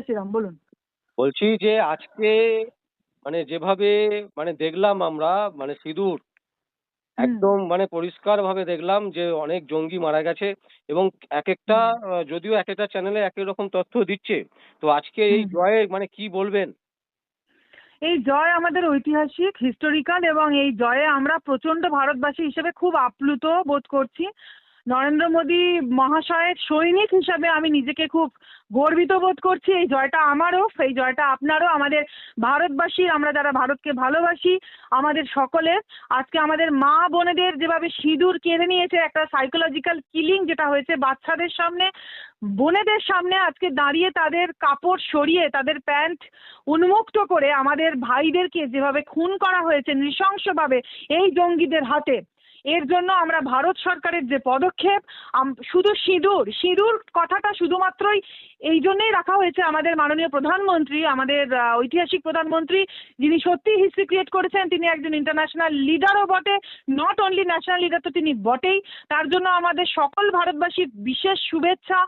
জয় শ্রীরাম বলুন। বলছি যে আজকে মানে যেভাবে মানে দেখলাম আমরা মানে সিঁদুর একদম মানে পরিষ্কার ভাবে দেখলাম যে অনেক জঙ্গি মারা গেছে এবং এক একটা যদিও এক একটা চ্যানেলে এক এক রকম তথ্য দিচ্ছে তো আজকে এই জয়ে মানে কি বলবেন? এই জয় আমাদের ঐতিহাসিক হিস্টোরিক্যাল এবং এই জয়ে আমরা প্রচণ্ড ভারতবাসী হিসেবে খুব আপ্লুত বোধ করছি। নরেন্দ্র মোদী মহাশয়ের সৈনিক হিসাবে আমি নিজেকে খুব গর্বিত বোধ করছি। এই জয়টা আমারও, এই জয়টা আপনারও, আমাদের ভারতবাসী আমরা যারা ভারতকে ভালোবাসি, আমাদের সকলের। আজকে আমাদের মা বোনেদের যেভাবে সিঁদুর কেড়ে নিয়েছে, একটা সাইকোলজিক্যাল কিলিং যেটা হয়েছে বাচ্চাদের সামনে, বোনেদের সামনে আজকে দাঁড়িয়ে তাদের কাপড় সরিয়ে, তাদের প্যান্ট উন্মুক্ত করে আমাদের ভাইদেরকে যেভাবে খুন করা হয়েছে নৃশংসভাবে এই জঙ্গিদের হাতে এর জন্য আমরা ভারত সরকারের যে পদক্ষেপ শুধু সিঁদুর সিঁদুর কথাটা শুধুমাত্রই এই জন্যই রাখা হয়েছে আমাদের মাননীয় প্রধানমন্ত্রী, আমাদের ঐতিহাসিক প্রধানমন্ত্রী, যিনি সত্যি হিস্ট্রি ক্রিয়েট করেছেন, তিনি একজন ইন্টারন্যাশনাল লিডারও বটে নট অনলি ন্যাশনাল লিডার তো তিনি বটেই। তার জন্য আমাদের সকল ভারতবাসীর বিশেষ শুভেচ্ছা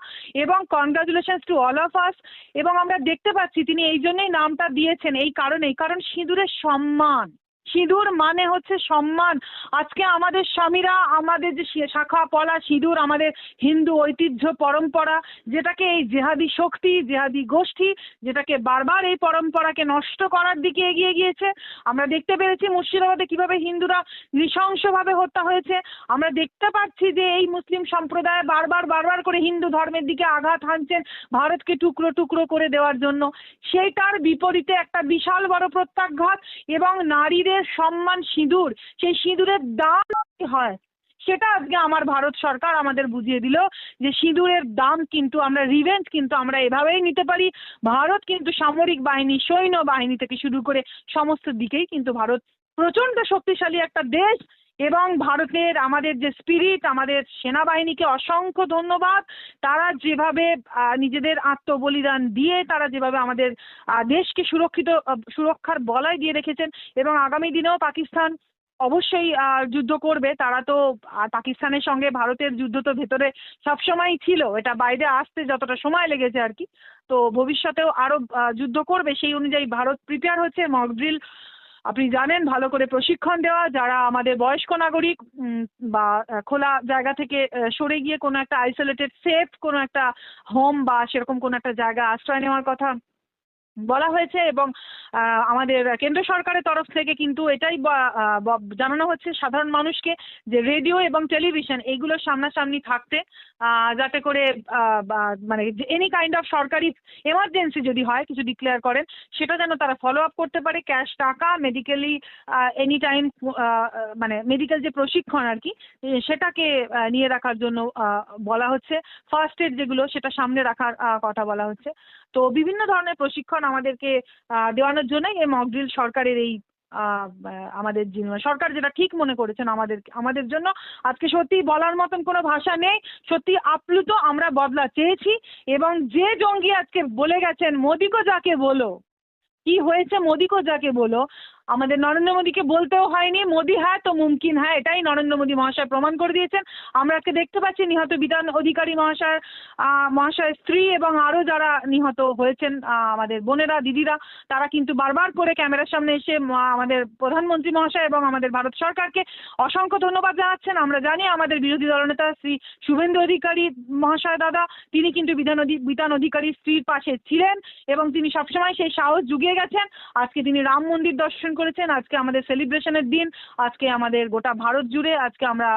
এবং congratulations to all of us এবং আমরা দেখতে পাচ্ছি তিনি এই জন্যই নামটা দিয়েছেন, এই কারণেই, কারণ সিঁদুরের সম্মান। সিঁদুর মানে হচ্ছে সম্মান। আজকে আমাদের স্বামীরা আমাদের যে শাখা, পলা, সিঁদুর আমাদের হিন্দু ঐতিহ্য, পরম্পরা, যেটাকে এই জেহাদি শক্তি, জেহাদি গোষ্ঠী, যেটাকে বারবার এই পরম্পরাকে নষ্ট করার দিকে এগিয়ে গিয়েছে। আমরা দেখতে পেরেছি মুর্শিদাবাদে কীভাবে হিন্দুরা নৃশংসভাবে হত্যা হয়েছে। আমরা দেখতে পাচ্ছি যে এই মুসলিম সম্প্রদায় বারবার বারবার করে হিন্দু ধর্মের দিকে আঘাত হানছেন ভারতকে টুকরো টুকরো করে দেওয়ার জন্য। সেইটার বিপরীতে একটা বিশাল বড় প্রত্যাঘাত এবং নারীদের সম্মান সিঁদুর, সেই সিঁদুরের দাম হয়? সেটা আজকে আমার ভারত সরকার আমাদের বুঝিয়ে দিল যে সিঁদুরের দাম কিন্তু আমরা রিভেঞ্জ কিন্তু আমরা এভাবেই নিতে পারি। ভারত কিন্তু সামরিক বাহিনী, সৈন্য বাহিনী থেকে শুরু করে সমস্ত দিকেই কিন্তু ভারত প্রচণ্ড শক্তিশালী একটা দেশ। এবং ভারতের আমাদের যে স্পিরিট আমাদের সেনাবাহিনীকে অসংখ্য ধন্যবাদ। তারা যেভাবে নিজেদের আত্মবলিদান দিয়ে তারা যেভাবে আমাদের দেশকে সুরক্ষিত সুরক্ষার বলয় দিয়ে রেখেছেন এবং আগামী দিনেও পাকিস্তান অবশ্যই যুদ্ধ করবে। তারা তো পাকিস্তানের সঙ্গে ভারতের যুদ্ধ তো ভেতরে সবসময়ই ছিল। এটা বাইরে আসতে যতটা সময় লেগেছে আর কি। তো ভবিষ্যতেও আরও যুদ্ধ করবে। সেই অনুযায়ী ভারত প্রিপেয়ার হচ্ছে। মক ড্রিল আপনি জানেন ভালো করে প্রশিক্ষণ দেওয়া, যারা আমাদের বয়স্ক নাগরিক বা খোলা জায়গা থেকে সরে গিয়ে কোনো একটা আইসোলেটেড সেফ কোনো একটা হোম বা সেরকম কোনো একটা জায়গা আশ্রয় নেওয়ার কথা বলা হয়েছে এবং আমাদের কেন্দ্র সরকারের তরফ থেকে কিন্তু এটাই জানানো হচ্ছে সাধারণ মানুষকে যে রেডিও এবং টেলিভিশন এইগুলোর সামনাসামনি থাকতে যাতে করে মানে এনি কাইন্ড অফ সরকারি এমার্জেন্সি যদি হয়, কিছু ডিক্লেয়ার করেন, সেটা যেন তারা ফলো আপ করতে পারে। ক্যাশ টাকা মেডিকেলি এনি টাইম মানে মেডিকেল যে প্রশিক্ষণ আর কি সেটাকে নিয়ে রাখার জন্য বলা হচ্ছে। ফার্স্ট এড যেগুলো, সেটা সামনে রাখার কথা বলা হচ্ছে। তো বিভিন্ন ধরনের প্রশিক্ষণ আমাদেরকে আহ, দেওয়ানোর জন্যই এই মকড্রিল সরকারের এই আমাদের যিনি- সরকার যেটা ঠিক মনে করেছেন আমাদের আমাদের জন্য আজকে সত্যি বলার মতন কোনো ভাষা নেই সত্যি আপ্লুত আমরা বদলা চেয়েছি এবং যে জঙ্গি আজকে বলে গেছেন মোদিকো যাকে বলো। কি হয়েছে মোদিকো যাকে বলো? আমাদের নরেন্দ্র মোদীকে বলতেও হয়নি, মোদী হ্যাঁ তো মুমকিন হ্যাঁ এটাই নরেন্দ্র মোদী মহাশয় প্রমাণ করে দিয়েছেন। আমরা দেখতে পাচ্ছি নিহত বিধান অধিকারী মহাশয় মহাশয়ের স্ত্রী এবং আরও যারা নিহত হয়েছেন আমাদের বোনেরা, দিদিরা, তারা কিন্তু বারবার করে ক্যামেরার সামনে এসে আমাদের প্রধানমন্ত্রী মহাশয় এবং আমাদের ভারত সরকারকে অসংখ্য ধন্যবাদ জানাচ্ছেন। আমরা জানি আমাদের বিরোধী দলনেতা শ্রী শুভেন্দু অধিকারী মহাশয় দাদা, তিনি কিন্তু বিধান বিধান অধিকারী স্ত্রীর পাশে ছিলেন এবং তিনি সবসময় সেই সাহস জুগিয়ে গেছেন। আজকে তিনি রাম মন্দির দর্শন করেছেন, আজকে আমাদের সেলিব্রেশনের দিন, আজকে আমাদের গোটা ভারত জুড়ে আজকে আমরা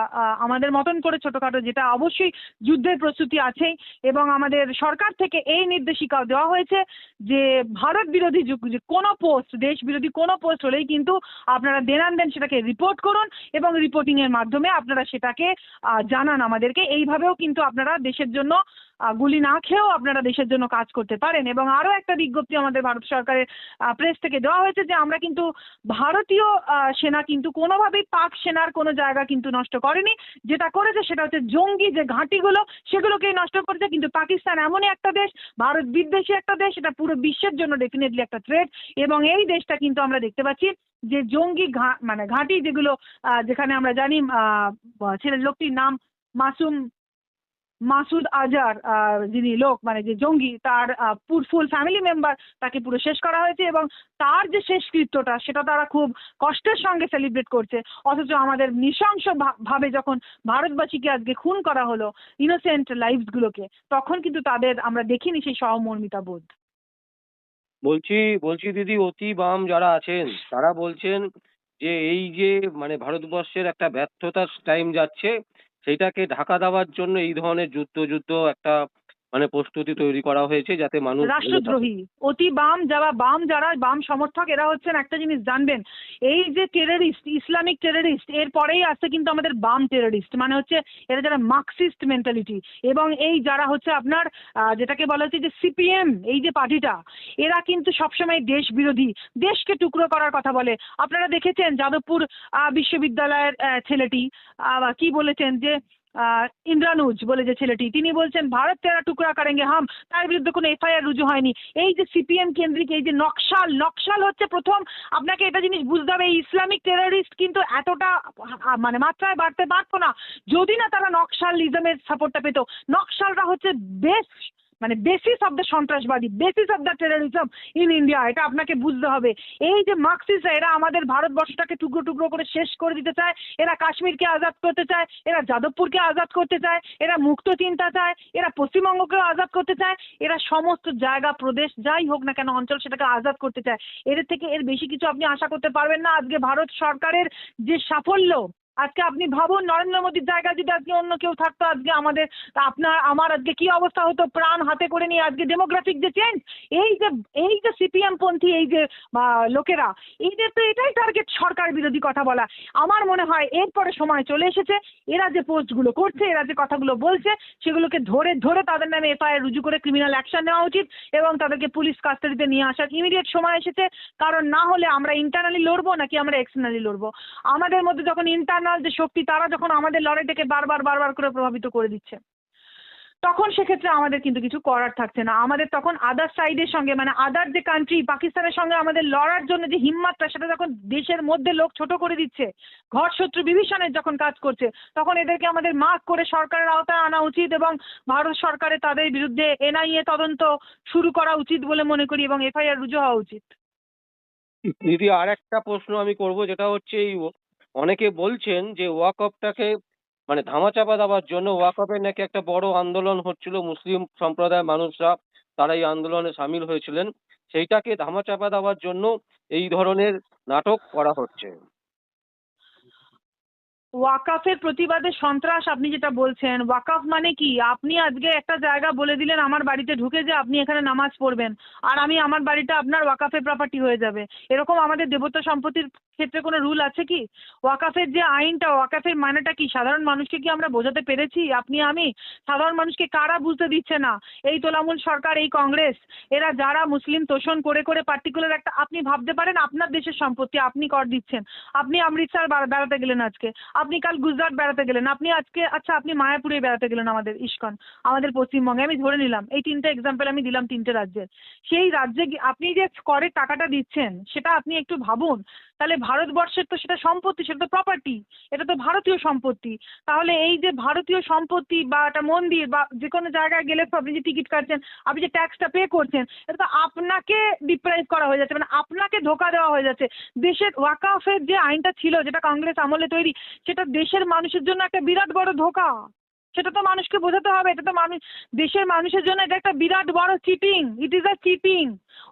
আমাদের মতন করে ছোটখাটো যেটা অবশ্যই যুদ্ধের প্রস্তুতি আছেই এবং আমাদের সরকার থেকে এই নির্দেশিকাও দেওয়া হয়েছে যে ভারত বিরোধী কোনো পোস্ট দেশ বিরোধী কোনো পোস্ট হলেই কিন্তু আপনারা দেনান দেন সেটাকে রিপোর্ট করুন এবং রিপোর্টিং এর মাধ্যমে আপনারা সেটাকে জানান আমাদেরকে। এইভাবেও কিন্তু আপনারা দেশের জন্য গুলি না খেয়েও আপনারা দেশের জন্য কাজ করতে পারেন। এবং আরও একটা বিজ্ঞপ্তি আমাদের ভারত সরকারের প্রেস থেকে দেওয়া হয়েছে যে আমরা কিন্তু ভারতীয় সেনা কিন্তু কোনোভাবেই পাক সেনার কোনো জায়গা কিন্তু নষ্ট করেনি। যেটা করেছে সেটা হচ্ছে জঙ্গি যে ঘাঁটিগুলো সেগুলোকেই নষ্ট করেছে। কিন্তু পাকিস্তান এমনই একটা দেশ ভারত বিদ্বেষী একটা দেশ এটা পুরো বিশ্বের জন্য ডেফিনেটলি একটা থ্রেট এবং এই দেশটা কিন্তু আমরা দেখতে পাচ্ছি যে জঙ্গি ঘা মানে ঘাঁটি যেগুলো যেখানে আমরা জানি আহ, ছেলে লোকটির নাম মাসুম মাসুদ আজার যিনি লোক মানে যে জঙ্গি, তার ফুল ফ্যামিলি মেম্বার তাকে পুরো শেষ করা হয়েছে এবং তার যে শেষকৃত্যটা, সেটা তারা খুব কষ্টের সঙ্গে সেলিব্রেট করছে। অথচ আমাদের নৃশংস ভাবে যখন ভারতবাসীকে আজকে খুন করা হলো ইনোসেন্ট লাইফস গুলোকে, তখন কিন্তু তাদের আমরা দেখিনি সেই সহমর্মিতা বোধ। বলছি বলছি দিদি, অতি বাম যারা আছেন, তারা বলছেন যে এই যে মানে ভারতবর্ষের একটা ব্যর্থতার টাইম যাচ্ছে সেইটাকে ঢাকা দেওয়ার জন্য এই ধরনের যুদ্ধ যুদ্ধ একটা মানে প্রস্তুতি তৈরি করা হয়েছে যাতে মানুষ রাষ্ট্রদ্রোহী, অতি বাম যারা বাম যারা, বাম সমর্থক, এরা হচ্ছেন একটা জিনিস জানবেন। এই যে টেররিস্ট ইসলামিক টেররিস্ট এর পরেই আসছে কিন্তু আমাদের বাম টেররিস্ট মানে হচ্ছে এরা যারা মার্কসিস্ট মেন্টালিটি এবং এই যারা হচ্ছে আপনার যেটাকে বলা হচ্ছে যে সিপিএম এই যে পার্টিটা, এরা কিন্তু সবসময় দেশ বিরোধী দেশকে টুকরো করার কথা বলে। আপনারা দেখেছেন যাদবপুর বিশ্ববিদ্যালয়ের ছেলেটি কি বলেছেন যে ইন্দ্রানুজ বলে যে ছেলেটি, তিনি বলছেন, ভারত তেরা টুকরা কারেঙ্গে হাম, তার বিরুদ্ধে কোনো এফআইআর রুজু হয়নি। এই যে সিপিএম কেন্দ্রিক, এই যে নকশাল নকশাল হচ্ছে প্রথম, আপনাকে এটা জিনিস বুঝতে হবে ইসলামিক টেররিস্ট কিন্তু এতটা মানে মাত্রায় বাড়তে পারতো না, যদি না তারা নকশালিজমের সাপোর্টটা পেত। নকশালরা হচ্ছে বেশ মানে বেসিস অফ দ্য সন্ত্রাসবাদী basis of the terrorism in India এটা আপনাকে বুঝতে হবে। এই যে মার্কসিস্ট এরা আমাদের ভারতবর্ষটাকে টুকরো টুকরো করে শেষ করে দিতে চায়, এরা কাশ্মীরকে আজাদ করতে চায়, এরা যাদবপুরকে আজাদ করতে চায়, এরা মুক্ত চিন্তা চায়, এরা পশ্চিমবঙ্গকেও আজাদ করতে চায়, এরা সমস্ত জায়গা, প্রদেশ, যাই হোক না কেন, অঞ্চল সেটাকে আজাদ করতে চায়। এদের থেকে এর বেশি কিছু আপনি আশা করতে পারবেন না। আজকে ভারত সরকারের যে সাফল্য আজকে আপনি ভাবুন, নরেন্দ্র মোদীর জায়গায় যদি আজকে অন্য কেউ থাকতো, আজকে আমাদের, আপনার, আমার আজকে কি অবস্থা হতো? প্রাণ হাতে করে নিয়ে আজকে ডেমোগ্রাফিক যে চেঞ্জ এই যে এই যে সিপিএম পন্থী, এই যে লোকেরা, এদের তো এটাই টার্গেট সরকার বিরোধী কথা বলা। আমার মনে হয় এরপরে সময় চলে এসেছে, এরা যে পোস্টগুলো করছে, এরা যে কথাগুলো বলছে, সেগুলোকে ধরে ধরে তাদের নামে এফআইআর রুজু করে ক্রিমিনাল অ্যাকশন নেওয়া উচিত এবং তাদেরকে পুলিশ কাস্টাডিতে নিয়ে আসার ইমিডিয়েট সময় এসেছে। কারণ না হলে আমরা ইন্টারনালি লড়বো, নাকি আমরা এক্সটার্নালি লড়বো? আমাদের মধ্যে যখন ইন্টারনাল যে শক্তি, তারা যখন আমাদের লড়াইটাকে বারবার বারবার করে প্রভাবিত করে দিচ্ছে। তখন সেক্ষেত্রে আমাদের কিন্তু কিছু করার থাকছে না। আমাদের তখন আদার সাইডের সঙ্গে মানে আদার যে কান্ট্রি পাকিস্তানের সঙ্গে আমাদের লড়ার জন্য যে হিম্মাতটা, সেটা যখন দেশের মধ্যে লোক ছোট করে দিচ্ছে, ঘর শত্রু বিভীষণের যখন কাজ করছে, তখন এদেরকে আমাদের মার্ক করে সরকারের আওতায় আনা উচিত এবং ভারত সরকারের তাদের বিরুদ্ধে এনআইএ তদন্ত শুরু করা উচিত বলে মনে করি এবং এফআইআর রুজু হওয়া উচিত। দিদি আর একটা প্রশ্ন আমি করব, যেটা হচ্ছে এই অনেকে বলছেন যে ওয়াকফটাকে মানে ধামাচাপা দেওয়ার জন্য ওয়াকফের নাকি একটা বড় আন্দোলন হচ্ছিল। মুসলিম সম্প্রদায়ের মানুষরা তারা এই আন্দোলনে সামিল হয়েছিলেন। সেইটাকে ধামাচাপা দেওয়ার জন্য এই ধরনের নাটক করা হচ্ছে। ওয়াকাফের প্রতিবাদে সন্ত্রাস আপনি যেটা বলছেন, ওয়াকাফ মানে কি? আপনি আজকে একটা জায়গা বলে দিলেন, আমার বাড়িতে ঢুকে যে আপনি এখানে নামাজ পড়বেন, আর আমি আমার বাড়িটা আপনার ওয়াকাফের প্রপার্টি হয়ে যাবে। এরকম আমাদের দেবতা সম্পত্তির ক্ষেত্রে কোনো রুল আছে কি? ওয়াকাফের যে আইনটা, ওয়াকাফের মানেটা কি? সাধারণ মানুষকে কি আমরা বোঝাতে পেরেছি? আপনি, আমি? সাধারণ মানুষকে কারা বুঝতে দিচ্ছে না? এই তোলামূল সরকার, এই কংগ্রেস, এরা যারা মুসলিম তোষণ করে করে পার্টিকুলার একটা, আপনি ভাবতে পারেন আপনার দেশের সম্পত্তি আপনি কর দিচ্ছেন। আপনি অমৃতসর বেড়াতে গেলেন আজকে। আপনি কাল গুজরাট বেড়াতে গেলেন। আপনি আজকে আচ্ছা আপনি মায়াপুরে বেড়াতে গেলেন আমাদের ইস্কন, আমাদের পশ্চিমবঙ্গে। আমি ধরে নিলাম, এই তিনটে এক্সাম্পল আমি দিলাম তিনটে রাজ্যের সেই রাজ্যে আপনি যে করের টাকাটা দিচ্ছেন, সেটা আপনি একটু ভাবুন। তাহলে ভারতবর্ষের তো সেটা সম্পত্তি, সেটা তো প্রপার্টি এটা তো ভারতীয় সম্পত্তি। তাহলে এই যে ভারতীয় সম্পত্তি বা একটা মন্দির বা যে কোনো জায়গায় গেলে আপনি যে টিকিট কাটছেন, আপনি যে ট্যাক্সটা পে করছেন, এটা তো আপনাকে ডিপ্রাইভ করা হয়ে যাচ্ছে মানে আপনাকে ধোকা দেওয়া হয়ে যাচ্ছে। দেশের ওয়াকাফের যে আইনটা ছিল, যেটা কংগ্রেস আমলে তৈরি সেটা দেশের মানুষের জন্য একটা বিরাট বড় ধোকা। সেটা তো মানুষকে বোঝাতে হবে। এটা তো মানুষ দেশের মানুষের জন্য এটা একটা বিরাট বড় cheating it is a cheating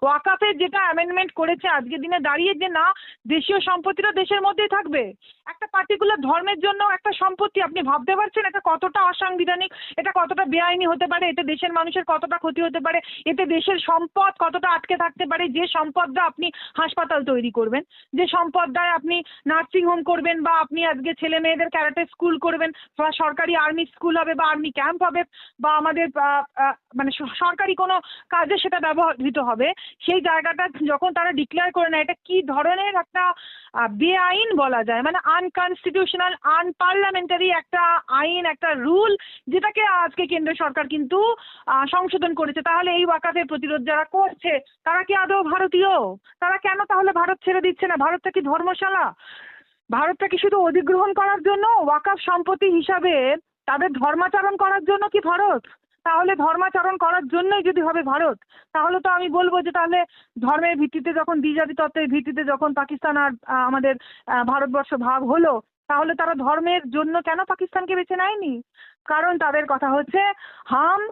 ওয়াকাফের যেটা অ্যামেন্ডমেন্ট করেছে আজকের দিনে দাঁড়িয়ে যে না, দেশীয় সম্পত্তিটা দেশের মধ্যেই থাকবে। একটা পার্টিকুলার ধর্মের জন্য একটা সম্পত্তি আপনি ভাবতে পারছেন? এটা কতটা অসাংবিধানিক? এটা কতটা বেআইনি হতে পারে? এতে দেশের মানুষের কতটা ক্ষতি হতে পারে? এতে দেশের সম্পদ কতটা আটকে থাকতে পারে? যে সম্পদটা আপনি হাসপাতাল তৈরি করবেন, যে সম্পদটায় আপনি নার্সিং হোম করবেন বা আপনি আজকে ছেলে মেয়েদের ক্যারাটে স্কুল করবেন, বা সরকারি আর্মি স্কুল হবে বা আর্মি ক্যাম্প হবে, বা আমাদের মানে সরকারি কোনো কাজে সেটা ব্যবহৃত হবে সেই জায়গাটা যখন তারা ডিক্লেয়ার করে নেয়, এটা কি ধরনের একটা বেআইন বলা যায়? মানে আনকনস্টিটিউশনাল আনপার্লামেন্টারি একটা আইন, একটা রুল যেটাকে আজকে কেন্দ্র সরকার কিন্তু সংশোধন করেছে। তাহলে এই ওয়াকাফের প্রতিরোধ যারা করছে, তারা কি আদৌ ভারতীয়? তারা কেন তাহলে ভারত ছেড়ে দিচ্ছে না? ভারতটা কি ধর্মশালা? ভারতটা কি শুধু অধিগ্রহণ করার জন্য? ওয়াকাফ সম্পত্তি হিসাবে তাদের ধর্মাচরণ করার জন্য কি ভারত? তাহলে ধর্মাচরণ করার জন্যই যদি হবে ভারত তাহলে তো আমি বলবো যে তাহলে ধর্মের ভিত্তিতে যখন দ্বিজাতি তত্ত্বের ভিত্তিতে যখন পাকিস্তান আর আহ, আমাদের আহ, ভারতবর্ষ ভাগ হলো তাহলে তারা ধর্মের জন্য কেন পাকিস্তানকে বেছে নেয়নি কারণ তাদের কথা হচ্ছে হাম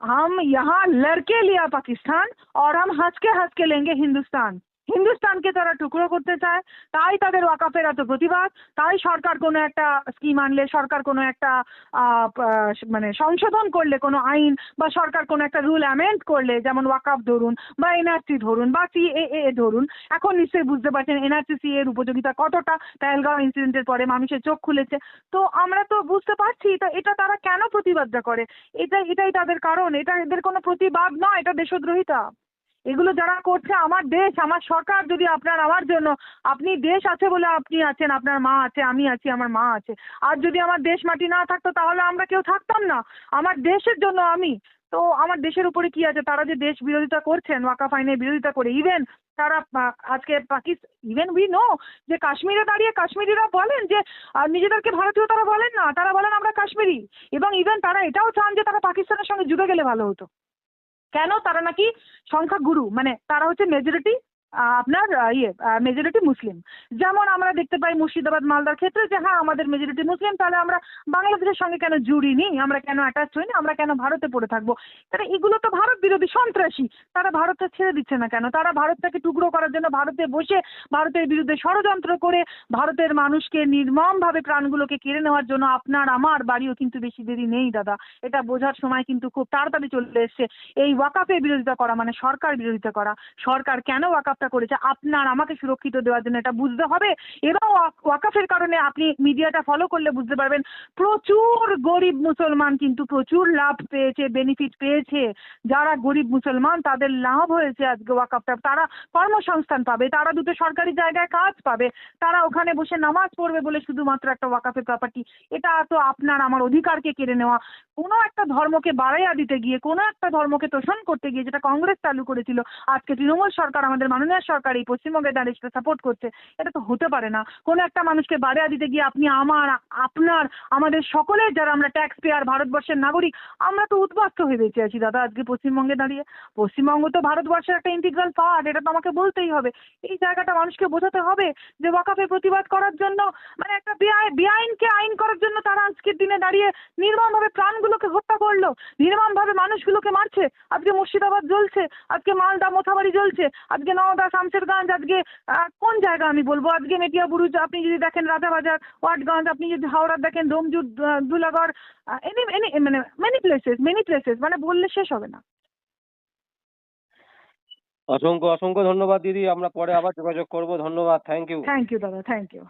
हम यहाँ लड़के लिया पाकिस्तान और हम हंस के हंस के लेंगे हिंदुस्तान হিন্দুস্তানকে তারা টুকরো করতে চায়, তাই তাদের ওয়াকাফের এত প্রতিবাদ, তাই সরকার কোনো একটা স্কিম আনলে, সরকার কোনো একটা মানে সংশোধন করলে, কোনো আইন বা সরকার কোনো একটা রুল অ্যামেন্ড করলে, যেমন ওয়াকাফ ধরুন বা এনআরসি ধরুন বা সিএএ ধরুন, এখন নিশ্চয়ই বুঝতে পারছেন এনআরসি সি এর উপযোগিতা কতটা, পেহেলগাঁও ইনসিডেন্টের পরে মানুষের চোখ খুলেছে। তো আমরা তো বুঝতে পারছি তো এটা তারা কেন প্রতিবাদটা করে? এটা এটাই তাদের কারণ, এটা এদের কোনো প্রতিবাদ নয়, এটা দেশদ্রোহিতা। এগুলো যারা করছে আমার দেশ, আমার সরকার যদি আপনার আমার জন্য, আপনি দেশ আছে বলে আপনি আছেন, আপনার মা আছে, আমি আছি, আমার মা আছে। আর যদি আমার দেশ মাটি না থাকতো, তাহলে আমরা কেউ থাকতাম না। আমার দেশের জন্য আমি। তো আমার দেশের উপরে কি আছে? তারা যে দেশ বিরোধিতা করছেন, ওয়াকাফ আইনের বিরোধিতা করে ইভেন তারা আজকে পাকিস্তান ইভেন উই নো যে কাশ্মীরে দাঁড়িয়ে কাশ্মীরিরা বলেন যে নিজেদেরকে ভারতীয় তারা বলেন না, তারা বলেন আমরা কাশ্মীরি। এবং ইভেন তারা এটাও চান যে তারা পাকিস্তানের সঙ্গে জুড়ে গেলে ভালো হতো। কেন তারা নাকি সংখ্যা গুরু মানে তারা হচ্ছে মেজরিটি আপনার ইয়ে মেজরিটি মুসলিম। যেমন আমরা দেখতে পাই মুর্শিদাবাদ, মালদার ক্ষেত্রে যে হ্যাঁ আমাদের মেজরিটি মুসলিম, তাহলে আমরা বাংলাদেশের সঙ্গে কেন জুড়ি জুড়িনি আমরা কেন অ্যাটাচ হইনি আমরা কেন ভারতে পড়ে থাকব? তাহলে এগুলো তো ভারত বিরোধী সন্ত্রাসী। তারা ভারতটা ছেড়ে দিচ্ছে না কেন? তারা ভারতটাকে টুকরো করার জন্য ভারতে বসে ভারতের বিরুদ্ধে ষড়যন্ত্র করে ভারতের মানুষকে নির্মমভাবে প্রাণগুলোকে কেড়ে নেওয়ার জন্য আপনার, আমার বাড়িও কিন্তু বেশি দেরি নেই, দাদা। এটা বোঝার সময় কিন্তু খুব তাড়াতাড়ি চলে এসছে। এই ওয়াকাফের বিরোধিতা করা মানে সরকার বিরোধিতা করা। সরকার কেন ওয়াকাফটা করেছে আপনার আমাকে সুরক্ষিত দেওয়ার জন্য, এটা বুঝতে হবে। এবং ওয়াকাফের কারণে আপনি মিডিয়াটা ফলো করলে বুঝতে পারবেন, প্রচুর গরিব মুসলমান কিন্তু প্রচুর লাভ পেয়েছে বেনিফিট পেয়েছে। যারা গরিব মুসলমান, তাদের লাভ হয়েছে আজকে ওয়াকাফটা। তারা কর্মসংস্থান পাবে, তারা দুটো সরকারি জায়গায় কাজ পাবে। তারা ওখানে বসে নামাজ পড়বে বলে শুধুমাত্র একটা ওয়াকাফের প্রপার্টি এটা তো আপনার, আমার অধিকারকে কেড়ে নেওয়া। কোনো একটা ধর্মকে বাড়াইয়া দিতে গিয়ে, কোনো একটা ধর্মকে তোষণ করতে গিয়ে, যেটা কংগ্রেস চালু করেছিল, আজকে তৃণমূল সরকার আমাদের মাননীয় সরকার এই পশ্চিমবঙ্গে দাঁড়িয়ে সেটা সাপোর্ট করছে, এটা তো হতে পারে না। কোনো একটা মানুষকে বাড়াইয়া দিতে গিয়ে আপনি আমার, আপনার, আমাদের সকলের যারা আমরা ট্যাক্স পেয়ার ভারতবর্ষের নাগরিক, আমরা তো উদ্বাস্ত হয়ে বেঁচে আছি দাদা আজকে পশ্চিমবঙ্গে দাঁড়িয়ে। পশ্চিমবঙ্গ তো ভারতবর্ষের একটা ইন্টিগ্রাল পার্ট এটা তো আমাকে বলতেই হবে। এই জায়গাটা মানুষকে বোঝাতে হবে যে ওয়াকাফের প্রতিবাদ করার জন্য মানে একটা বেআই বেআইনকে আইন করার জন্য তারা আজকের দিনে দাঁড়িয়ে নির্মমভাবে প্রাণগুলোকে হত্যা করল? নির্মমভাবে মানুষগুলোকে মারছে। আজকে মুর্শিদাবাদ জ্বলছে আজকে মালদা মোথাবাড়ি জ্বলছে আজকে নওদা শামশেরগঞ্জ আজকে কোন জায়গা আমি বলব? আজকে মেটিয়া বুরুজ আপনি যদি দেখেন রাজাবাজার ওয়াটগঞ্জ আপনি যদি হাওড়ার দেখেন Domjur ah, Dulagarh any any মানে মেনি প্লেসেস মেনি প্লেসেস মানে বললে শেষ হবে না। অসংখ্য অসংখ্য ধন্যবাদ দিদি। আমরা পরে আবার যোগাযোগ করব। ধন্যবাদ। থ্যাংক ইউ থ্যাংক ইউ দাদা। Thank you